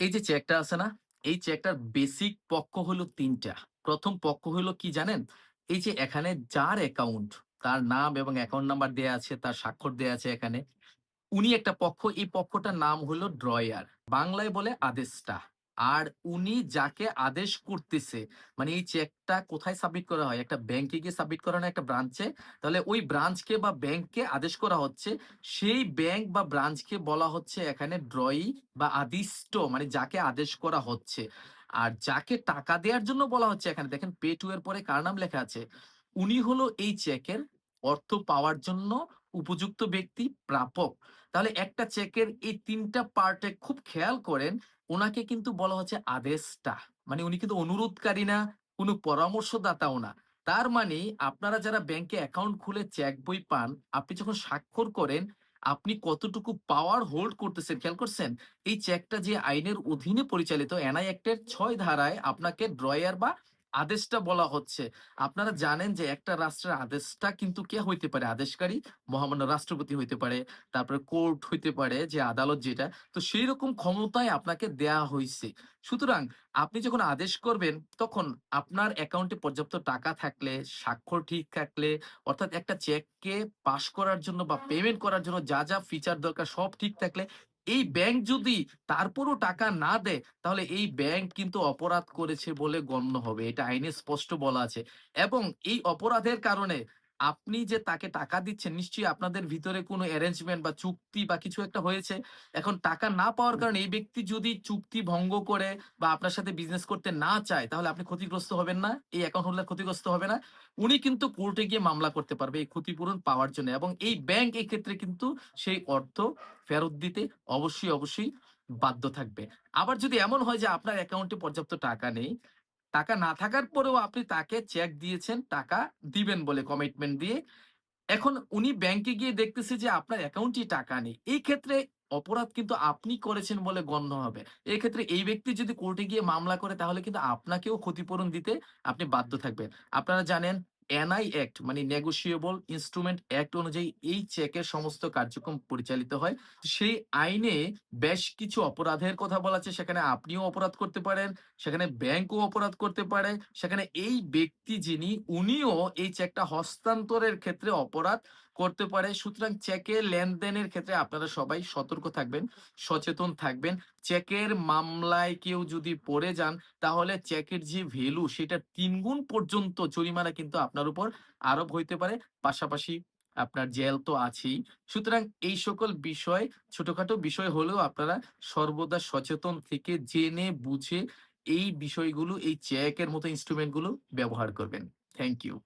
এই যে চেকটা আছে না? এই চেকটার বেসিক পক্ষ হলো তিনটা প্রথম পক্ষ হলো কি জানেন? এই যে এখানে যার অ্যাকাউন্ট, তার নাম এবং অ্যাকাউন্ট নাম্বার দেয়া আছে, তার স্বাক্ষর দেয়া আছে এখানে। উনি একটা পক্ষ, এই পক্ষটার নাম হলো ড্রয়ার। বাংলায় বলে আদেষ্টা। আর উনি যাকে আদেশ করতেছে, মানে এই চেকটা কোথায় সাবমিট করা হয়? একটা ব্যাংকে গিয়ে সাবমিট করা না একটা ব্রাঞ্চে? তাহলে ওই ব্রাঞ্চকে বা ব্যাংককে আদেশ করা হচ্ছে। সেই ব্যাংক বা ব্রাঞ্চকে বলা হচ্ছে এখানে ড্রয়ি বা আদিষ্ট মানে যাকে আদেশ করা হচ্ছে। আর যাকে টাকা দেওয়ার জন্য বলা হচ্ছে এখানে দেখেন পে টু এর পরে কার নাম লেখা আছে? উনি হলো এই চেকের অর্থ পাওয়ার জন্য উপযুক্ত ব্যক্তি, প্রাপক। তাহলে একটা চেকের এই ৩ টা পার্টে খুব খেয়াল করেন, উনাকে কিন্তু বলা হচ্ছে আদেষ্টা। মানে উনি কিন্তু অনুরোধকারী না, কোনো পরামর্শদাতাও না। তার মানে আপনারা যারা ব্যাংকে অ্যাকাউন্ট খুলে চেক বই পান, আপনি যখন স্বাক্ষর করেন, আপনি কতটুকু পাওয়ার হোল্ড করতেছেন খেয়াল করছেন? এই চেকটা যে আইনের অধীনে পরিচালিত এনআই অ্যাক্টের ছয় ধারায় আপনাকে ড্রয়ার বা আদেষ্টা বলা হচ্ছে। আপনারা জানেন যে একটা রাষ্ট্রের আদেষ্টা কিন্তু কে হইতে পারে? আদেশকারী মহামান্য রাষ্ট্রপতি হইতে পারে, তারপরে কোর্ট হইতে পারে যে আদালত যেটা। তো সেইরকম ক্ষমতাই আপনাকে দেয়া হইছে। সুতরাং আপনি যখন আদেশ করবেন তখন আপনার অ্যাকাউন্টে পর্যাপ্ত টাকা থাকলে, স্বাক্ষর ঠিক থাকলে অর্থাৎ একটা চেককে পাস করার জন্য বা পেমেন্ট করার জন্য যা, যা ফিচার দরকার সব ঠিক থাকলে এই ব্যাংক যদি তারপরও টাকা না দেয়, তাহলে এই ব্যাংক কিন্তু অপরাধ করেছে বলে গণ্য হবে। এটা আইনে স্পষ্ট বলা আছে। এবং এই অপরাধের কারণে আপনি যে তাকে টাকা দিচ্ছেন নিশ্চয়ই আপনাদের ভিতরে কোনো অ্যারেঞ্জমেন্ট বা চুক্তি বা কিছু একটা হয়েছে। এখন টাকা না পাওয়ার কারণে এই ব্যক্তি যদি চুক্তি ভঙ্গ করে বা আপনার সাথে বিজনেস করতে না চায় তাহলে আপনি ক্ষতিগ্রস্ত হবেন না? এই অ্যাকাউন্ট হোল্ডার ক্ষতিগ্রস্ত হবে না? উনি কিন্তু কোর্টে গিয়ে মামলা করতে পারবে এই ক্ষতিপূরণ পাওয়ার জন্য এবং এই ব্যাংক এই ক্ষেত্রে কিন্তু সেই অর্থ ফেরত দিতে অবশ্যই, অবশ্যই বাধ্য থাকবে। আবার যদি এমন হয় যে আপনার অ্যাকাউন্টে পর্যাপ্ত টাকা নেই, টাকা না থাকার পরেও আপনি তাকে চেক দিয়েছেন, টাকা দিবেন বলে কমিটমেন্ট দিয়ে। এখন উনি ব্যাংকে গিয়ে দেখতেছে যে আপনার অ্যাকাউন্টে টাকা নেই। এই ক্ষেত্রে অপরাধ কিন্তু আপনি করেছেন বলে গণ্য হবে। ক্ষেত্রে এই ব্যক্তি যদি কোর্টে গিয়ে মামলা করে, তাহলে কিন্তু আপনাকেও ক্ষতিপূরণ দিতে আপনি বাধ্য থাকবেন। আপনারা জানেন এনআই অ্যাক্ট মানে নেগোসিয়েবল ইনস্ট্রুমেন্ট অ্যাক্ট অনুযায়ী এই চেকের সমস্ত কার্যক্রম পরিচালিত হয়। সেই আইনে বেশ কিছু অপরাধের কথা বলা আছে। সেখানে আপনিও অপরাধ করতে পারেন, সেখানে ব্যাংকও অপরাধ করতে পারে, সেখানে এই ব্যক্তি যিনি উনিও এই চেকটা হস্তান্তরের ক্ষেত্রে অপরাধ করতে পারে। সুতরাং চেকের লেনদেনের ক্ষেত্রে আপনারা সবাই সতর্ক থাকবেন, সচেতন থাকবেন। চেকের মামলায় কেউ যদি পড়ে যান তাহলে চেকের যে ভ্যালু সেটার ৩ গুণ পর্যন্ত জরিমানা কিন্তু আপনার উপর আরোপ হইতে পারে। পাশাপাশি আপনার জেল তো আছেই। সুতরাং এই সকল বিষয় ছোটখাটো বিষয় হলেও আপনারা সর্বদা সচেতন থেকে জেনে বুঝে এই বিষয়গুলো এই চেকের মতো ইন্সট্রুমেন্টগুলো ব্যবহার করবেন। Thank you.